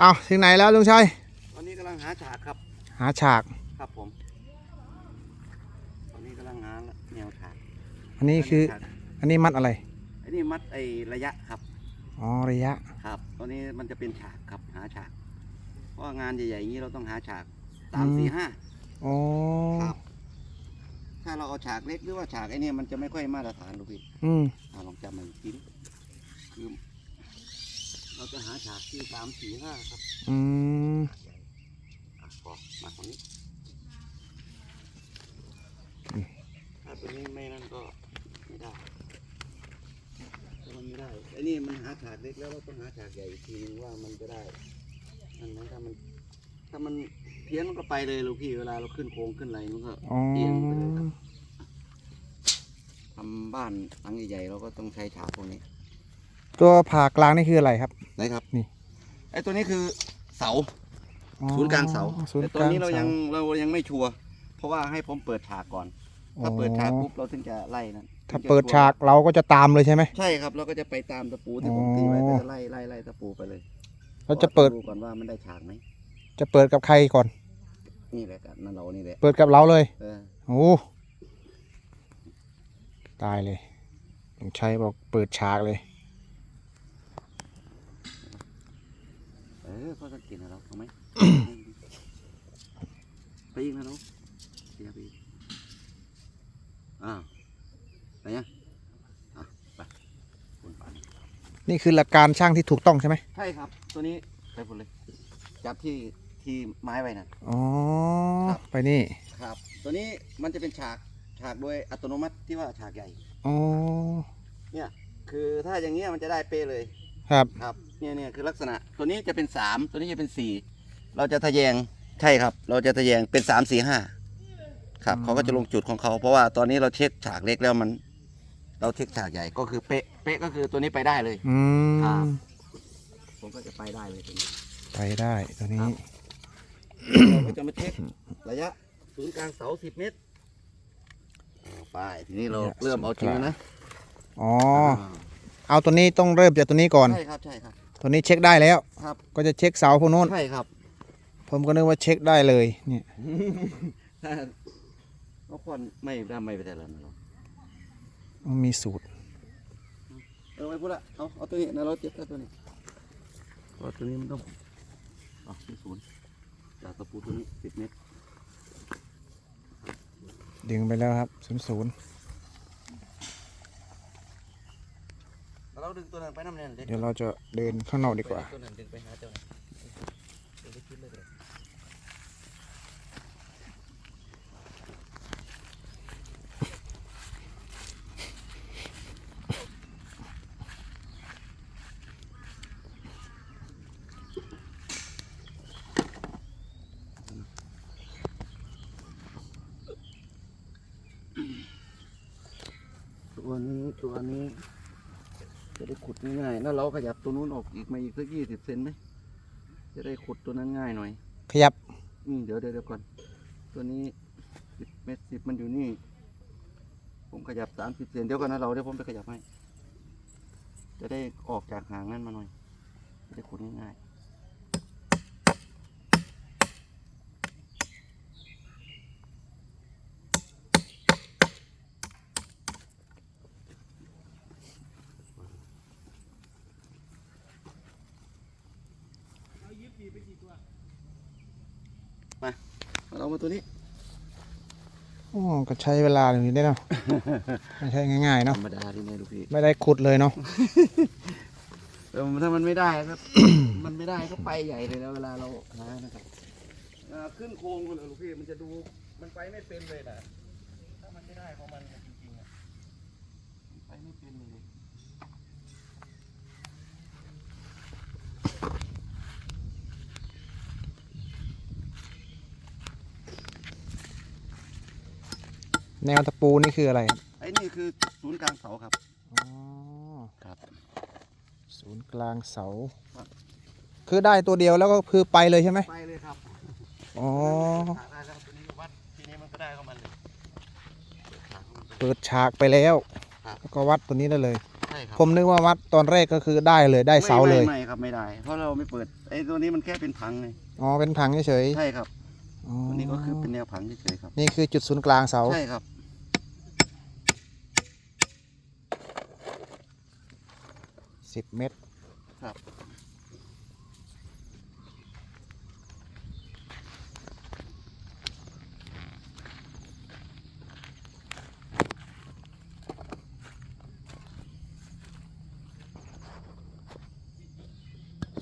เอาถึงไหนแล้วลุงชัยตอนนี้กำลังหาฉากครับ หาฉากครับผม ตอนนี้กำลังหาแนวฉากอันนี้คือ ฉากอันนี้มัดอะไรอันนี้มัดไอระยะครับ อ๋อระยะ ครับ ตอนนี้มันจะเป็นฉากครับ หาฉาก เพราะว่างานใหญ่ๆอย่างนี้เราต้องหาฉากสามอืมสี่ห้า อ๋อครับ ถ้าเราเอาฉากเล็กหรือว่าฉากไอ้เนี่ยมันจะไม่ค่อยมาตรฐานลูกพี่อืม อ่าลองจำมาอีกทีดิคือ เราจะหาฉากที่สามสี่ห้าครับอืมอะพอมาตรงนี้อืมถ้าตัวนี้ไม่นั่นก็ไม่ได้ถ้ามันไม่ได้ไอ้นี่มันหาฉากเล็กแล้วเราต้องหาฉากใหญ่อีกทีนึงว่ามันจะได้นั่นไหมถ้ามัน ถ้ามันเพี้ยนมันก็ไปเลยลูกพี่เวลาเราขึ้นโค้งขึ้นอะไรมันก็อ๋อเอียงไปเลยครับทำบ้านหลังใหญ่ๆเราก็ต้องใช้ฉากพวกนี้ ตัวผ่ากลางนี่คืออะไรครับ ไหนครับนี่ ไอ้ตัวนี้คือเสาอ๋อศูนย์กลางเสาศูนแต่ย์ตกอนลางนี้เราเสายังเรายังไม่ชัวร์เพราะว่าให้ผมเปิดฉากก่อน ถ้าเปิดฉากปุ๊บเราถึงจะไล่นั่นถ้าถึงจะเปิดชัวร์ฉากเราก็จะตามเลยใช่ไหมใช่ครับเราก็จะไปตามตะปูที่ผมตีไว้ก็จะไล่ไล่ไล่ตะปูไปเลยเราจะเปิดดูก่อนว่ามันได้ฉากไหมจะเปิดกับใครก่อน นี่แหละกันนั่นเรานี่แหละเปิดกับเราเลยเออโอ้ตายเลยลุงชัยบอกเปิดฉากเลย เออเขาสังเกตนะเราเอาไหม ไปอีกนะน้องเสียไปอีกอ้าวไปยังอะไปคุณปานนี่คือหลักการช่างที่ถูกต้องใช่ไหมใช่ครับ ตัวนี้ไปหมดเลย จับที่ที่ไม้ไว้นะ อ๋อ ครับ ไปนี่ครับ ตัวนี้มันจะเป็นฉากฉากโดยอัตโนมัติที่ว่าฉากใหญ่ อ๋อเนี่ยคือถ้าอย่างเงี้ยมันจะได้เป๊ะเลย ครับ ครับ เนี่ยเนี่ยคือลักษณะตัวนี้จะเป็นสามตัวนี้จะเป็นสี่เราจะทะแยงใช่ครับ เราจะทะแยงเป็นสามสี่ห้าครับอืมเขาก็จะลงจุดของเขาเพราะว่าตอนนี้เราเช็คฉากเล็กแล้วมัน เราเช็คฉากใหญ่ก็คือเป๊ะเป๊ะก็คือตัวนี้ไปได้เลยอืครับมผมก็จะไปได้เลยตัวนี้ไปได้ตัวนี้เราก็จะมาเช็คระยะศูนย์กลางเสาสิบเมตรอ่าไปทีนี้เราระยะเริ่มเอาจริงแล้วนะอ๋อเอาตัวนี้ต้องเริ่มจากตัวนี้ก่อนใช่ครับใช่ครับ ตัวนี้เช็คได้แล้วครับ ก็จะเช็คเสาพวกโน้นใช่ครับ ผมก็นึกว่าเช็คได้เลยเนี่ยถ้าเราควรไม่ได้ไม่ไปแต่ละนะเรามันมีสูตรเออไม่พูดละเอาเอาตัวนี้นะเราเจ็บแค่ตัวนี้เพราะตัวนี้มันต้องเอาที่ศูนย์จากตะปูตัวนี้สิบเมตรดึงไปแล้วครับศูนย์ศูนย์ เรา ดึงตัวนั้นไปน้ำแน่นเด็เดี๋ยวเราจะเดินข้างนอกดีกว่า ตัวนั้นดึงไปหาเจ้านั้นเดี๋ยวได้คิดเลยเลยตัวนี้ตัวนี้ จะได้ขุดง่ายๆแล้วเราขยับตัวนู้นออกอีกมาอีกสักยี่สิบเซนไหมจะได้ขุดตัวนั้นง่ายหน่อยขยับ อืมเดี๋ยวเดี๋ยวเดี๋ยวก่อน ตัวนี้สิบเมตรสิบมันอยู่นี่ ผมขยับสามสิบเซนเดี๋ยวก่อนนะเราเดี๋ยวผมไปขยับให้ จะได้ออกจากห่างนั้นมาหน่อย จะได้ขุดง่ายๆมา เรามาตัวนี้โอ้ก็ใช้เวลาอย่างนี้ได้เนาะ ไม่ใช่ง่ายๆธรเนาะรมดาที่นี่ลูกพี่ไม่ได้ขุดเลยเนาะ แต่ถ้ามันไม่ได้ครับ มันไม่ได้ก็ไปใหญ่เลยนะเวลาเราหานะครับอ่าขึ้นโค้งเลยลูกพี่มันจะดูมันไปไม่เป็นเลยนะถ้ามันไม่ได้ของมันจริงๆอะมันไปไม่เป็นเลย แนวตะปูนี่คืออะไรครับไอ้นี่คือศูนย์กลางเสาครับอ๋อครับ ศูนย์กลางเสา ครับ คือได้ตัวเดียวแล้วก็คือไปเลยใช่ไหมไปเลยครับอ๋อหาได้แล้วตัวนี้ก็วัดทีนี้มันก็ได้ของมันเลยเปิดฉากไปแล้วครับแล้วก็วัดตัวนี้ได้เลยคใช่ครับผมนึกว่าวัดตอนแรกก็คือได้เลยได้เสาเลยไม่ไม่ไม่ครับไม่ได้ เพราะเราไม่เปิดไอ้ตัวนี้มันแค่เป็นผังไงอ๋อเป็นผังเฉยใช่ครับๆอ๋อ ตัวนี้ก็คือเป็นแนวผังเฉยๆครับ นี่คือจุดศูนย์กลางเสา ใช่ครับสิบเมตร ครับ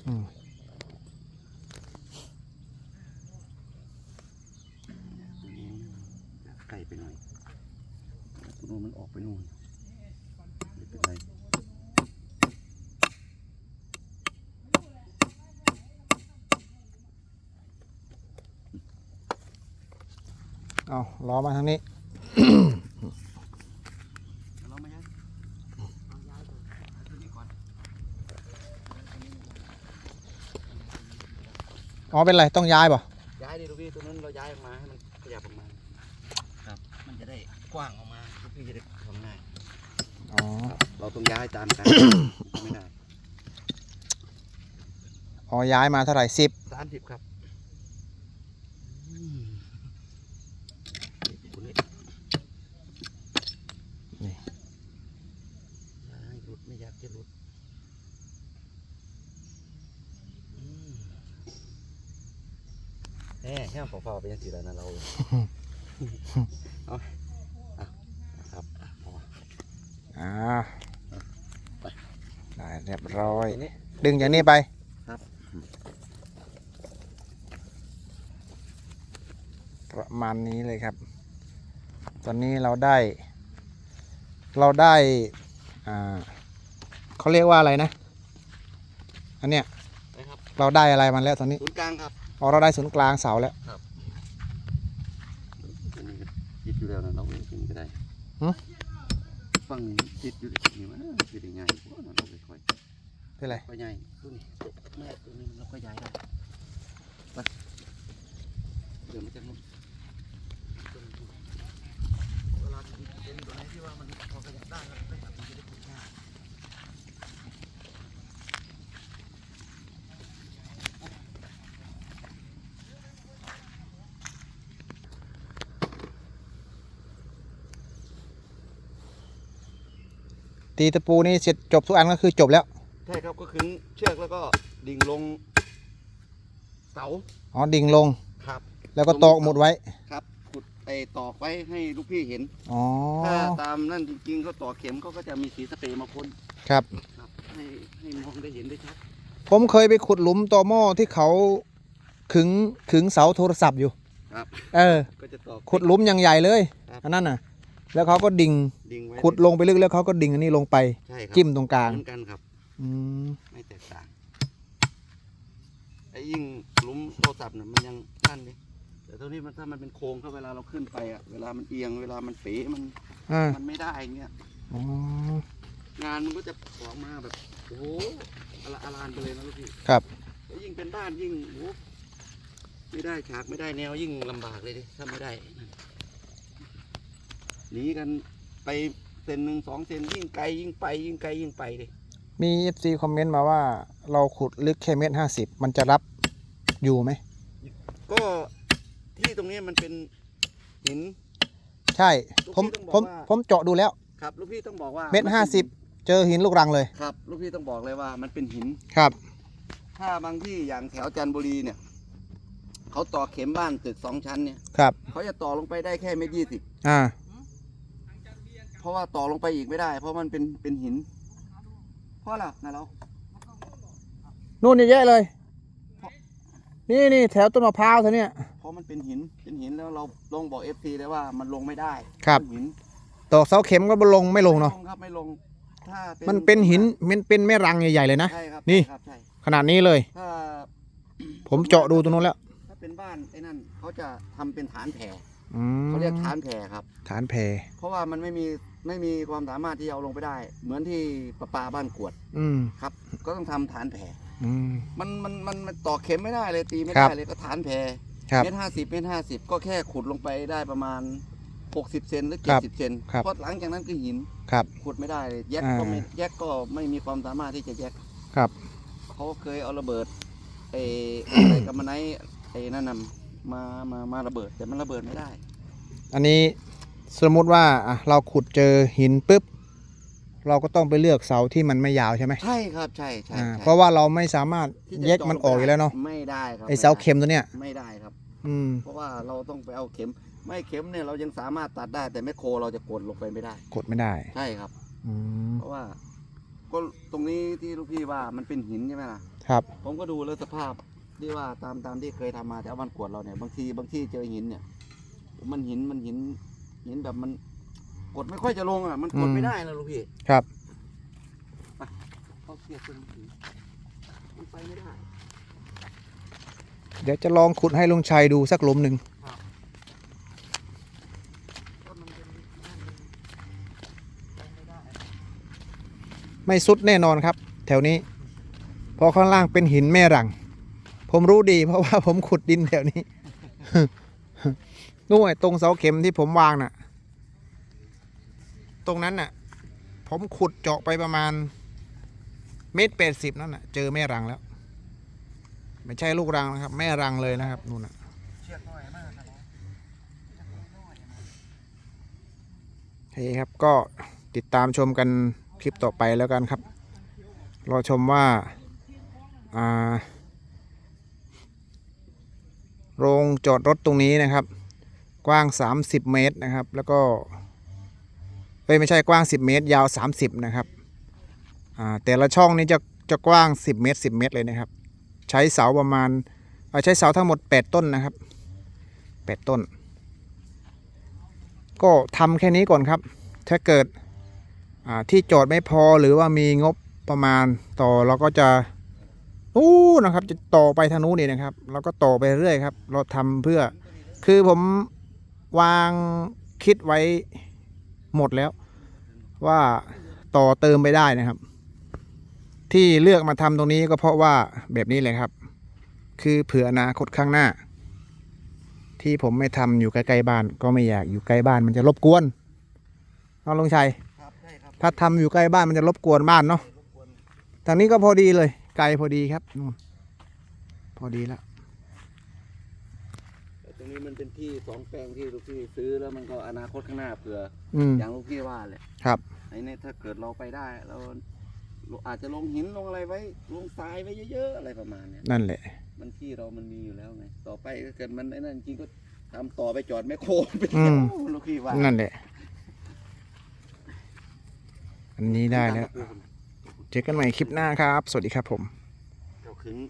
อืม ตัวนี้ ไกลไปหน่อยตัวนู้นมันออกไปนู่นไม่เป็นไรเอาล้อมาทางนี้เรามาย้ายเอาย้ายตัวนี้ก่อนอ๋อเป็นไร ต้องย้ายป่ะย้ายดิลูกพี่ตัวนั้นเราย้ายออกมาให้มันขยับออกมา ครับ มันจะได้ กว้างออกมาลูกพี่จะได้ทำง่ายอ๋อครับเราต้องย้ายตามกัน ไม่ได้อ๋อย้ายมาเท่าไหร่สิบสามสิบครับอืมตัวนี้นี่อย่าให้หลุดไม่อยากจะหลุดอืมแหมแห้งเฝ้าๆไปยังสีแล้วนะเราเอาเอาครับพอ อ่า ไป ได้ เรียบร้อยตัวนี้ดึงอย่างนี้ไปครับประมาณนี้เลยครับ ตอนนี้เราได้ เราได้อ่าเขาเรียกว่าอะไรนะ อันเนี้ยนะครับเราได้อะไรมันแล้วตอนนี้ศูนย์กลางครับอ๋อเราได้ศูนย์กลางเสาแล้วอันนี้ก็ติดอยู่แล้วนะเราเองก็ได้หึฟังนี้ติดอยู่นี่มันคือได้ง่ายกว่าเราไป ค่อยเป็นไรค่อยใหญ่ตัวนี้แม่ตัวนี้เราก็ย้ายได้ไปเดี๋ยวมันจะงุบเวลาเป็นตัวไหนที่ว่ามันพอขยับได้แล้วไปหัดมันจะได้ขุดง่ายตีตะปูนี่เสร็จจบทุกอันก็คือจบแล้ว ใช่ครับก็ขึงเชือกแล้วก็ดิ่งลง เสาอ๋อดิ่งลง ครับแล้วก็ตอกหมุดไว้ ครับขุดไอ้ตอกไว้ให้ลูกพี่เห็น อ๋อ ถ้าตามนั่นจริงๆเขาต่อเข็มเขาก็จะมีสีสเปรย์มาพ่นครับ ครับให้ให้มองได้เห็นได้ชัดผมเคยไปขุดหลุมตอหม้อที่เขาขึงขึงเสาโทรศัพท์อยู่ ครับ เออ ก็จะต่อขุดหลุมอย่างใหญ่เลย ครับ อันนั้นน่ะ แล้วเขาก็ดิ่งดิ่งไว้ขุดลงไปลึกแล้วเขาก็ดิ่งอันนี้ลงไป ใช่ครับจิ้มตรงกลาง เหมือนกันครับ อืมไม่แตกต่างไอ้ยิ่งหลุมโทรศัพท์น่ะมันยังสั้นดิแต่ตัวนี้มันถ้ามันเป็นโค้งถ้าเวลาเราขึ้นไปอะเวลามันเอียงเวลามันเป๋มันอ่ามันไม่ได้เงี้ยอ๋องานมันก็จะออกมาแบบโอ้โหอลาอลานไปเลยนะลูกพี่ครับ แล้วยิ่งเป็นบ้านยิ่งโอ้โหไม่ได้ฉากไม่ได้แนวยิ่งลำบากเลยดิถ้าไม่ได้นั่นหนีกันไปเซนหนึ่งสองเซนยิ่งไกลยิ่งไปยิ่งไกลยิ่งไปเลย มีเอฟซีคอมเมนต์มาว่า เราขุดลึกแค่เมตรห้าสิบมันจะรับอยู่ไหม ก็ที่ตรงนี้มันเป็นหิน ใช่ ผมลูกพี่ต้องบผอกมว่า ผมเจาะดูแล้ว ครับลูกพี่ต้องบอกว่าเมตรห้าสิบเจอหินลูกรังเลยครับ ลูกพี่ต้องบอกเลยว่ามันเป็นหิน ครับ ถ้าบางที่อย่างแถวจันทบุรีเนี่ยเขาต่อเข็มบ้านตึกสองชั้นเนี่ยครับ เขาจะต่อลงไปได้แค่เมตรยี่สิบอ่า เพราะว่าต่อลงไปอีกไม่ได้ เพราะมันเป็นเป็นหิน เพราะอะไรนะเรานู่นเยอะแยะเลย นี่นี่แถวต้นมะพร้าวเธอเนี่ยเพราะมันเป็นหินเป็นหินแล้วเราลงบอกเอฟซีเลยว่ามันลงไม่ได้ครับ เป็นหินตอกเสาเข็มก็บ่ลงไม่ลงเนาะ ไม่ลงครับไม่ลงถ้ามันเป็นหินมันเป็นแม่รังใหญ่ๆเลยนะ ใช่ครับนี่ ใช่ครับใช่ขนาดนี้เลย ถ้าผมเจาะดูตรงนู้นแล้วถ้าเป็นบ้านไอ้นั่นเขาจะทำเป็นฐานแผ่อืมเขาเรียกฐานแผ่ครับ ฐานแพเพราะว่ามันไม่มี ไม่มีความสามารถที่จะเอาลงไปได้ เหมือนที่ประปาบ้านกวดอืมครับ ก็ต้องทำฐานแผ่อืม มันมันมันมันต่อเข็มไม่ได้เลยตีไม่ครัได้บ เลยก็ฐานแผ่ครับ เมตรห้าสิบเมตรห้าสิบก็แค่ขุดลงไปได้ประมาณหกสิบเซนหรือคเจ็รัดบสิบเซนครับ เพราะหลังจากนั้นก็หินครับ ขุดไม่ได้เลยแยกอ่าก็ไม่แยกก็ไม่มีความสามารถที่จะแยก ครับ เขาเคยเอาระเบิดไอ้ อะไรกับมันไนไอ้นั่นนำมามามาระเบิดแต่มันระเบิดไม่ได้ อันนี้ สมมุติว่าอะเราขุดเจอหินปุ๊บ เราก็ต้องไปเลือกเสาที่มันไม่ยาวใช่ไหมใช่ครับใช่ใช่อ่าใช่เพราะว่าเราไม่สามารถที่จะแยกมันออกอยู่แล้วเนาะไม่ได้ครับไอเสาเข็มตัวเนี้ยไม่ได้ครับ อืมเพราะว่าเราต้องไปเอาเข็ม ไม่เข็มเนี่ยเรายังสามารถตัดได้ แต่แมคโครเราจะกดลงไปไม่ได้ กดไม่ได้ ใช่ครับ อืมเพราะว่า ก็ตรงนี้ที่ลูกพี่ว่ามันเป็นหินใช่ไหมล่ะ ครับ ผมก็ดูแล้วสภาพที่ว่าตามตามที่เคยทำมาแถวบ้านกวดเราเนี่ยบางทีบางที่เจอหินเนี่ย มันหินมันหิน หินแบบมันกดไม่ค่อยจะลงอะ มันกดอืมไม่ได้นะลูกพี่ครับเขาเสียบตรงหินมันไปไม่ได้ เดี๋ยวจะลองขุดให้ลุงชัยดูสักหลุมหนึ่งก็มันเป็นนั่นมันไปไม่ได้ไม่สุดแน่นอนครับ แถวนี้เพราะข้างล่างเป็นหินแม่รัง ผมรู้ดีเพราะว่าผมขุดดินแถวนี้ นู่นไอ้ตรงเสาเข็มที่ผมวางน่ะ ตรงนั้นน่ะ ผมขุดเจาะไปประมาณเมตรแปดสิบนั่นน่ะ เจอแม่รังแล้ว ไม่ใช่ลูกรังนะครับ แม่รังเลยนะครับนู่นน่ะเชือกน้ยครับโอเคครับก็ติดตามชมกันคลิปต่อไปแล้วกันครับ รอชมว่าอ่าโรงจอดรถตรงนี้นะครับ กว้าง 30 เมตรนะครับ แล้วก็เอ้ยไม่ใช่กว้าง 10 เมตร ยาว 30 นะครับอ่าแต่ละช่องนี้จะจะกว้าง 10 เมตร 10 เมตรเลยนะครับ ใช้เสาประมาณเอ่อใช้เสาทั้งหมด 8 ต้นนะครับ 8 ต้น ก็ทำแค่นี้ก่อนครับ ถ้าเกิดที่จอดไม่พอหรือว่ามีงบประมาณต่อเราก็จะนู้นนะครับ จะต่อไปทางนู้นนี่นะครับ เราก็ต่อไปเรื่อยครับ เราทำเพื่อคือผม วางคิดไว้หมดแล้ว ว่าต่อเติมไปได้นะครับ ที่เลือกมาทำตรงนี้ก็เพราะว่าแบบนี้เลยครับ คือเผื่ออนาคตข้างหน้า ที่ผมไม่ทำอยู่ใกล้ๆบ้าน ก็ไม่อยากอยู่ใกล้บ้านมันจะรบกวนน้องลงชัยครับใช่ครับถ้าทำอยู่ใกล้บ้านมันจะรบกวนบ้านเนาะทางนี้ก็พอดีเลย ไกลพอดีครับนู่นพอดีแล้ว นี้มันเป็นที่สองแปลงที่ลูกพี่ซื้อแล้วมันก็อนาคตข้างหน้าเผื่ออืม อย่างลูกพี่ว่าแหละครับ ไอ้เนี่ยถ้าเกิดเราไปได้เราอาจจะลงหินลงอะไรไว้ลงทรายไว้เยอะๆอะไรประมาณเนี้ยนั่นแหละ มันที่เรามันมีอยู่แล้วไงต่อไปถ้าเกิดมันไอ้นั่นจริงก็ทำต่อไปจอดแมคโครไปอืม ลูกพี่ว่านั่นแหละ อันนี้ได้แล้ว เจอกันใหม่คลิปหน้าครับ สวัสดีครับผม